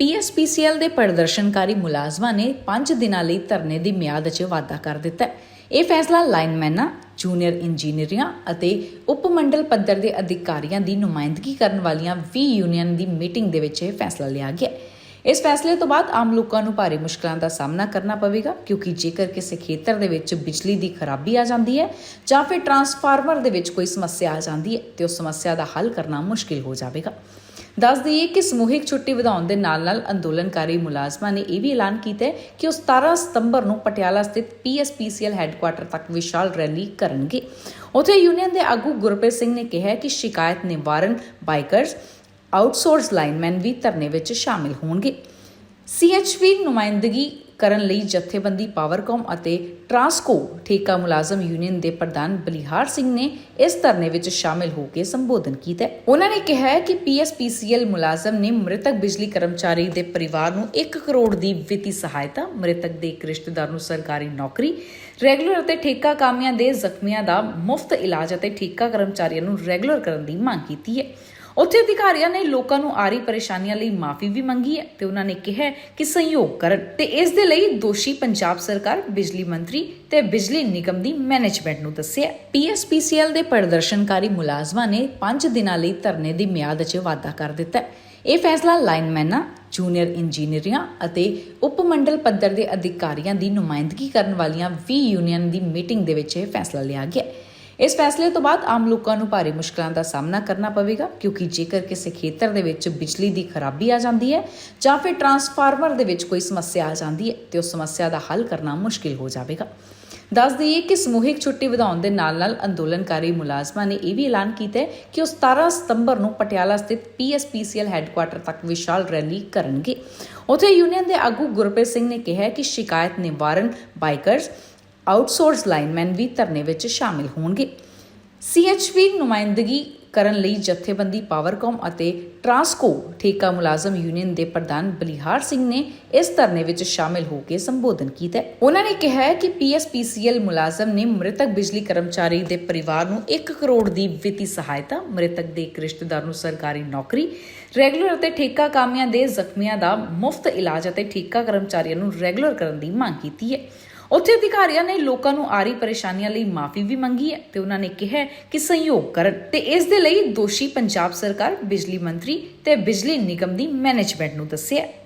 PSPCL ਦੇ ਪ੍ਰਦਰਸ਼ਨਕਾਰੀ ਮੁਲਾਜ਼ਮਾਂ ਨੇ 5 ਦਿਨਾਂ ਲਈ ਧਰਨੇ ਦੀ ਮਿਆਦ 'ਚ ਵਾਧਾ ਕਰ ਦਿੱਤਾ ਹੈ। ਇਹ ਫੈਸਲਾ ਲਾਈਨਮੈਨਾਂ, ਜੂਨੀਅਰ ਇੰਜੀਨੀਅਰਾਂ ਅਤੇ ਉਪਮੰਡਲ ਪੱਧਰ ਦੇ ਅਧਿਕਾਰੀਆਂ ਦੀ ਨੁਮਾਇੰਦਗੀ ਕਰਨ ਵਾਲੀਆਂ 20 ਯੂਨੀਅਨ ਦੀ ਮੀਟਿੰਗ ਦੇ ਵਿੱਚ ਇਹ ਫੈਸਲਾ ਲਿਆ ਗਿਆ ਇਸ ਫੈਸਲੇ ਤੋਂ ਬਾਅਦ ਆਮ ਲੋਕਾਂ ਨੂੰ ਭਾਰੀ ਮੁਸ਼ਕਲਾਂ ਦਾ ਸਾਹਮਣਾ ਕਰਨਾ ਪਵੇਗਾ, ਕਿਉਂਕਿ ਜੇਕਰ ਕਿਸੇ ਖੇਤਰ ਦੇ ਵਿੱਚ ਬਿਜਲੀ ਦੀ ਖਰਾਬੀ ਆ ਜਾਂਦੀ ਹੈ ਜਾਂ ਫਿਰ ਟਰਾਂਸਫਾਰਮਰ ਦੇ ਵਿੱਚ ਕੋਈ ਸਮੱਸਿਆ ਆ ਜਾਂਦੀ ਹੈ, ਤੇ ਉਸ ਸਮੱਸਿਆ ਦਾ ਹੱਲ ਕਰਨਾ ਮੁਸ਼ਕਿਲ ਹੋ ਜਾਵੇਗਾ। ਦੱਸ ਦਈਏ ਕਿ ਸਮੂਹਿਕ ਛੁੱਟੀ ਵਧਾਉਣ ਦੇ ਨਾਲ-ਨਾਲ ਅੰਦੋਲਨਕਾਰੀ ਮੁਲਾਜ਼ਮਾਂ ਨੇ ਇਹ ਵੀ ਐਲਾਨ ਕੀਤਾ ਹੈ ਕਿ ਉਹ 17 ਸਤੰਬਰ ਨੂੰ ਪਟਿਆਲਾ ਸਥਿਤ ਪੀਐਸਪੀਸੀਐਲ ਹੈੱਡਕੁਆਟਰ ਤੱਕ ਵਿਸ਼ਾਲ ਰੈਲੀ ਕਰਨਗੇ। ਉਥੇ ਯੂਨੀਅਨ ਦੇ ਆਗੂ ਗੁਰਪ੍ਰੀਤ ਸਿੰਘ ਨੇ ਕਿਹਾ ਕਿ ਸ਼ਿਕਾਇਤ ਨਿਵਾਰਨ ਬਾਈਕਰਸ, ਆਊਟਸੋਰਸ ਲਾਈਨਮੈਨ ਵੀ ਧਰਨੇ ਵਿੱਚ ਸ਼ਾਮਿਲ ਹੋਣਗੇ। ਸੀਐਚਵੀ ਨੁਮਾਇੰਦਗੀ ਕਰਨ ਲਈ ਜਥੇਬੰਦੀ ਪਾਵਰਕਾਮ ਅਤੇ ਟਰਾਂਸਕੋ ਠੇਕਾ ਮੁਲਾਜ਼ਮ ਯੂਨੀਅਨ ਦੇ ਪ੍ਰਧਾਨ ਬਲੀਹਾਰ ਸਿੰਘ ਨੇ ਇਸ ਧਰਨੇ ਵਿੱਚ ਸ਼ਾਮਿਲ ਹੋ ਕੇ ਸੰਬੋਧਨ ਕੀਤਾ ਉਹਨਾਂ ਨੇ ਕਿਹਾ ਕਿ ਪੀਐਸਪੀਸੀਐਲ ਮੁਲਾਜ਼ਮ ਨੇ ਮ੍ਰਿਤਕ ਬਿਜਲੀ ਕਰਮਚਾਰੀ ਦੇ ਪਰਿਵਾਰ ਨੂੰ 1 ਕਰੋੜ ਦੀ ਵਿੱਤੀ ਸਹਾਇਤਾ, ਮ੍ਰਿਤਕ ਦੇ ਇੱਕ ਰਿਸ਼ਤੇਦਾਰ ਨੂੰ ਸਰਕਾਰੀ ਨੌਕਰੀ, ਰੈਗੂਲਰ ਅਤੇ ਠੇਕਾ ਕਾਮਿਆਂ ਦੇ ਜ਼ਖਮੀਆਂ ਦਾ ਮੁਫਤ ਇਲਾਜ ਅਤੇ ਠੇਕਾ ਕਰਮਚਾਰੀਆਂ ਨੂੰ ਰੈਗੂਲਰ ਕਰਨ ਦੀ ਮੰਗ ਕੀਤੀ ਹੈ। ਉੱਥੇ ਅਧਿਕਾਰੀਆਂ ਨੇ ਲੋਕਾਂ ਨੂੰ ਆ ਰਹੀ ਪਰੇਸ਼ਾਨੀਆਂ ਲਈ ਮਾਫੀ ਵੀ ਮੰਗੀ ਹੈ ਤੇ ਉਹਨਾਂ ਨੇ ਕਿਹਾ ਕਿ ਸਹਿਯੋਗ ਕਰਨ ਤੇ ਇਸ ਦੇ ਲਈ ਦੋਸ਼ੀ ਪੰਜਾਬ ਸਰਕਾਰ, ਬਿਜਲੀ ਮੰਤਰੀ ਤੇ ਬਿਜਲੀ ਨਿਗਮ ਦੀ ਮੈਨੇਜਮੈਂਟ ਨੂੰ ਦੱਸਿਆ ਪੀਐਸਪੀਸੀਐਲ ਦੇ ਪ੍ਰਦਰਸ਼ਨਕਾਰੀ ਮੁਲਾਜ਼ਮਾਂ ਨੇ 5 ਦਿਨਾਂ ਲਈ ਧਰਨੇ ਦੀ ਮਿਆਦ 'ਚ ਵਾਧਾ ਕਰ ਦਿੱਤਾ ਇਹ ਫੈਸਲਾ ਲਾਈਨਮੈਨਾਂ, ਜੂਨੀਅਰ ਇੰਜੀਨੀਅਰਾਂ ਅਤੇ ਉਪਮੰਡਲ ਪੱਧਰ ਦੇ ਅਧਿਕਾਰੀਆਂ ਦੀ ਨੁਮਾਇੰਦਗੀ ਕਰਨ ਵਾਲੀਆਂ 20 ਯੂਨੀਅਨ ਦੀ ਮੀਟਿੰਗ ਦੇ ਵਿੱਚ ਇਹ ਫੈਸਲਾ ਲਿਆ ਗਿਆ ਇਸ ਫੈਸਲੇ ਤੋਂ ਬਾਅਦ ਆਮ ਲੋਕਾਂ ਨੂੰ ਭਾਰੀ ਮੁਸ਼ਕਲਾਂ ਦਾ ਸਾਹਮਣਾ ਕਰਨਾ ਪਵੇਗਾ, ਕਿਉਂਕਿ ਜੇਕਰ ਕਿਸੇ ਖੇਤਰ ਦੇ ਵਿੱਚ ਬਿਜਲੀ ਦੀ ਖਰਾਬੀ ਆ ਜਾਂਦੀ ਹੈ ਜਾਂ ਫਿਰ ਟਰਾਂਸਫਾਰਮਰ ਦੇ ਵਿੱਚ ਕੋਈ ਸਮੱਸਿਆ ਆ ਜਾਂਦੀ ਹੈ, ਤੇ ਉਸ ਸਮੱਸਿਆ ਦਾ ਹੱਲ ਕਰਨਾ ਮੁਸ਼ਕਿਲ ਹੋ ਜਾਵੇਗਾ। ਦੱਸ ਦਈਏ ਕਿ ਸਮੂਹਿਕ ਛੁੱਟੀ ਵਧਾਉਣ ਦੇ ਨਾਲ-ਨਾਲ ਅੰਦੋਲਨਕਾਰੀ ਮੁਲਾਜ਼ਮਾਂ ਨੇ ਇਹ ਵੀ ਐਲਾਨ ਕੀਤਾ ਹੈ ਕਿ ਉਹ 17 ਸਤੰਬਰ ਨੂੰ ਪਟਿਆਲਾ ਸਥਿਤ ਪੀਐਸਪੀਸੀਐਲ ਹੈੱਡਕੁਆਟਰ ਤੱਕ ਵਿਸ਼ਾਲ ਰੈਲੀ ਕਰਨਗੇ। ਉੱਥੇ ਯੂਨੀਅਨ ਦੇ ਆਗੂ ਗੁਰਪ੍ਰੀਤ ਸਿੰਘ ਨੇ ਕਿਹਾ ਕਿ ਸ਼ਿਕਾਇਤ ਨਿਵਾਰਨ ਬਾਈਕਰਸ ਆਊਟਸੋਰਸ ਲਾਈਨਮੈਨ ਵੀ ਧਰਨੇ ਵਿੱਚ ਸ਼ਾਮਿਲ ਹੋਣਗੇ। ਸੀਐਚਵੀ ਨੁਮਾਇੰਦਗੀ ਕਰਨ ਲਈ ਜਥੇਬੰਦੀ ਪਾਵਰਕਾਮ ਅਤੇ ਟਰਾਂਸਕੋ ਠੇਕਾ ਮੁਲਾਜ਼ਮ ਯੂਨੀਅਨ ਦੇ ਪ੍ਰਧਾਨ ਬਲੀਹਾਰ ਸਿੰਘ ਨੇ ਇਸ ਧਰਨੇ ਵਿੱਚ ਸ਼ਾਮਿਲ ਹੋ ਕੇ ਸੰਬੋਧਨ ਕੀਤਾ। ਉਹਨਾਂ ਨੇ ਕਿਹਾ ਕਿ ਪੀਐਸਪੀਸੀਐਲ ਮੁਲਾਜ਼ਮ ਨੇ ਮ੍ਰਿਤਕ ਬਿਜਲੀ ਕਰਮਚਾਰੀ ਦੇ ਪਰਿਵਾਰ ਨੂੰ 1 ਕਰੋੜ ਦੀ ਵਿੱਤੀ ਸਹਾਇਤਾ, ਮ੍ਰਿਤਕ ਦੇ ਇੱਕ ਰਿਸ਼ਤੇਦਾਰ ਨੂੰ ਸਰਕਾਰੀ ਨੌਕਰੀ, ਰੈਗੂਲਰ ਅਤੇ ਠੇਕਾ ਕਾਮਿਆਂ ਦੇ ਜ਼ਖਮੀਆਂ ਦਾ ਮੁਫਤ ਇਲਾਜ ਅਤੇ ਠੇਕਾ ਕਰਮਚਾਰੀਆਂ ਨੂੰ ਰੈਗੂਲਰ ਕਰਨ ਦੀ ਮੰਗ ਕੀਤੀ ਹੈ। ਉੱਥੇ ਅਧਿਕਾਰੀਆਂ ਨੇ ਲੋਕਾਂ ਨੂੰ ਆ ਰਹੀ ਪਰੇਸ਼ਾਨੀਆਂ ਲਈ ਮਾਫੀ ਵੀ ਮੰਗੀ ਹੈ ਤੇ ਉਹਨਾਂ ਨੇ ਕਿਹਾ ਕਿ ਸਹਿਯੋਗ ਕਰਨ ਤੇ ਇਸ ਦੇ ਲਈ ਦੋਸ਼ੀ ਪੰਜਾਬ ਸਰਕਾਰ, ਬਿਜਲੀ ਮੰਤਰੀ ਤੇ ਬਿਜਲੀ ਨਿਗਮ ਦੀ ਮੈਨੇਜਮੈਂਟ ਨੂੰ ਦੱਸਿਆ।